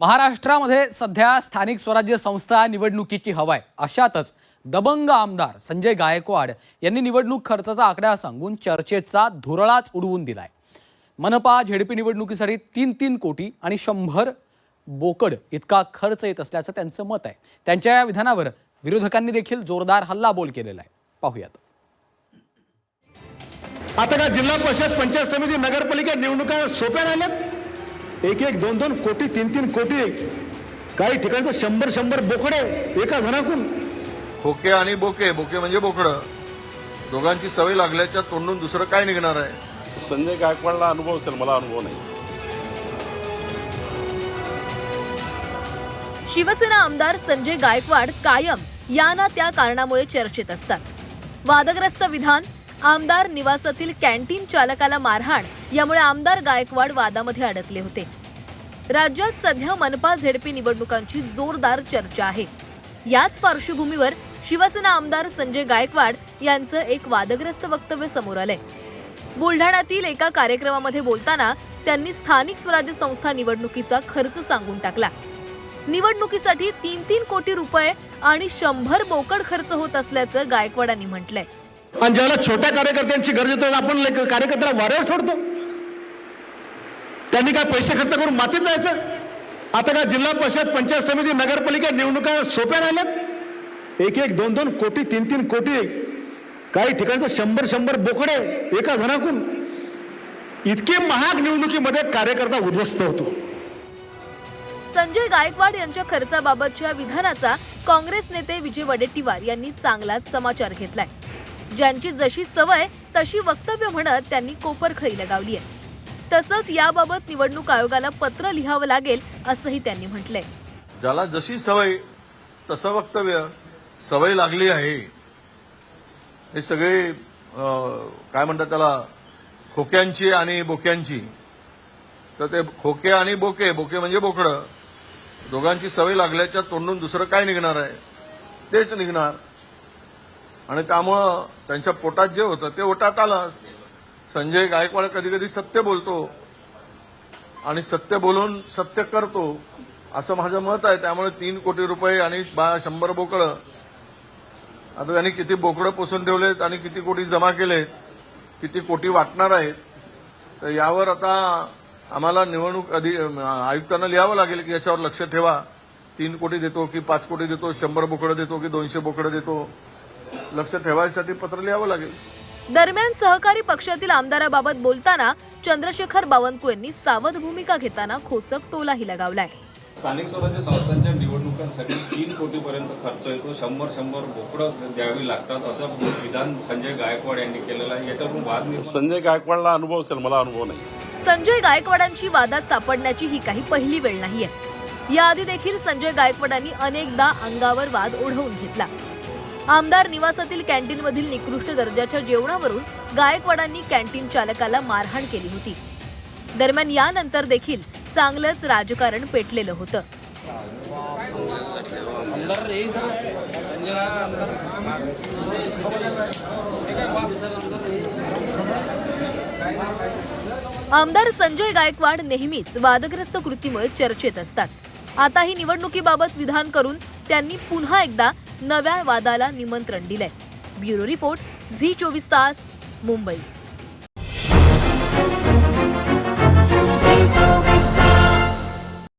महाराष्ट्रामध्ये सध्या स्थानिक स्वराज्य संस्था निवडणुकीची हवाय. अशातच दबंग आमदार संजय गायकवाड यांनी निवडणूक खर्चाचा आकडा सांगून चर्चेचा धुरळाच उडवून दिलाय. मनपा झेडपी निवडणुकीसाठी तीन तीन कोटी आणि शंभर बोकड इतका खर्च येत असल्याचं त्यांचं मत आहे. त्यांच्या या विधानावर विरोधकांनी देखील जोरदार हल्लाबोल केलेला आहे. पाहूयात. आता का जिल्हा परिषद पंचायत समिती नगरपालिका निवडणुका सोप्या राहिल्या एक एक दोन दोन कोटी तीन तीन कोटी. काही ठिकाणी तर शंभर शंभर बोकडे एका घराकून खोके आणि बोके बोके म्हणजे बोकडं. दोघांची सवय लागल्याच्या तोंडून दुसरं काय निघणार आहे? संजय गायकवाडला अनुभव असेल मला अनुभव नाही. शिवसेना आमदार संजय गायकवाड कायम या ना त्या कारणामुळे चर्चेत असतात. वादग्रस्त विधान आमदार निवासातील कॅन्टीन चालकाला मारहाण यामुळे आमदार गायकवाड वादामध्ये अडकले होते. राज्यात सध्या मनपा झेडपी निवडणुकांची जोरदार चर्चा आहे. याच पार्श्वभूमीवर शिवसेना आमदार संजय गायकवाड यांचं एक वादग्रस्त वक्तव्य समोर आलंय. बुलढाण्यातील एका कार्यक्रमामध्ये बोलताना त्यांनी स्थानिक स्वराज्य संस्था निवडणुकीचा खर्च सांगून टाकला. निवडणुकीसाठी तीन तीन कोटी रुपये आणि शंभर बोकड खर्च होत असल्याचं गायकवाडांनी म्हटलंय. आणि ज्याला छोट्या कार्यकर्त्यांची गरज येते आपण कार्यकर्त्याला वाऱ्यावर सोडतो. त्यांनी काय पैसे खर्च करून मातीत जायचं? आता काय जिल्हा परिषद पंचायत समिती नगरपालिका निवडणुका सोप्या राहिल्यात? एक एक दोन दोन कोटी तीन तीन कोटी काही ठिकाणी तर शंभर शंभर बोकडे एका घराकून इतके महाग निवडणुकीमध्ये कार्यकर्ता उद्ध्वस्त होतो. संजय गायकवाड यांच्या खर्चाबाबतच्या विधानाचा काँग्रेस नेते विजय वडेट्टीवार यांनी चांगलाच समाचार घेतलाय. ज्यांची जशी सवय तशी वक्तव्य म्हणत त्यांनी कोपरखळी लगावली आहे. तसंच याबाबत निवडणूक आयोगाला पत्र लिहावं लागेल असंही त्यांनी म्हटलंय. ज्याला जशी सवय तसं वक्तव्य सवय लागली आहे. हे सगळे काय म्हणतात त्याला खोक्यांची आणि बोक्यांची. तर ते खोके आणि बोके बोके म्हणजे बोकडं. दोघांची सवय लागल्याच्या तोंडून दुसरं काय निघणार आहे? तेच निघणार. आणि त्यामुळं त्यांच्या पोटात जे होतं ते ओटात आलं. संजय गायकवाड कधी कधी सत्य बोलतो. आणि सत्य बोलून सत्य करतो असं माझं मत आहे. त्यामुळे तीन कोटी रुपये आणि बा शंभर बोकडं. आता त्यांनी किती बोकडं पोसून ठेवलेत आणि किती कोटी जमा केलेत किती कोटी वाटणार आहेत. तर यावर आता आम्हाला निवडणूक अधि आयुक्तांना लिहावं लागेल की याच्यावर लक्ष ठेवा. तीन कोटी देतो की पाच कोटी देतो शंभर बोकडं देतो की दोनशे बोकडं देतो. लक्ष ठेवायसाठी पत्र लिहावं लागेल. दरम्यान सहकारी पक्षातील आमदाराबाबत बोलताना चंद्रशेखर बावनकुळेंनी सावध भूमिका घेताना खोचक टोलाही लगावलाय. स्थानिक स्वराज्य संस्थांच्या निवडणुकांसाठी तीन कोटीपर्यंत खर्च येतो. शंभर शंभर बोकडं द्यावी लागतात असं विधान संजय गायकवाड यांनी केलेलं आहे. याच्यावरून वाद संजय गायकवाडला अनुभव असेल मला अनुभव नाही. संजय गायकवाडांची वादात सापडण्याची ही काही पहिली वेळ नाहीये. याआधी देखील संजय गायकवाडांनी अनेकदा अंगावर वाद ओढवून घेतला. आमदार निवासातील कॅन्टीनमधील निकृष्ट दर्जाच्या जेवणावरून गायकवाडांनी कॅन्टीन चालकाला मारहाण केली होती. दरम्यान यानंतर देखील चांगलंच राजकारण पेटलेलं होतं. आमदार संजय गायकवाड नेहमीच वादग्रस्त कृतीमुळे चर्चेत असतात. आता ही निवडणुकीबाबत विधान करून त्यांनी पुन्हा एकदा नव्या वादाला निमंत्रण दिलंय. ब्युरो रिपोर्ट झी चोवीस तास मुंबई.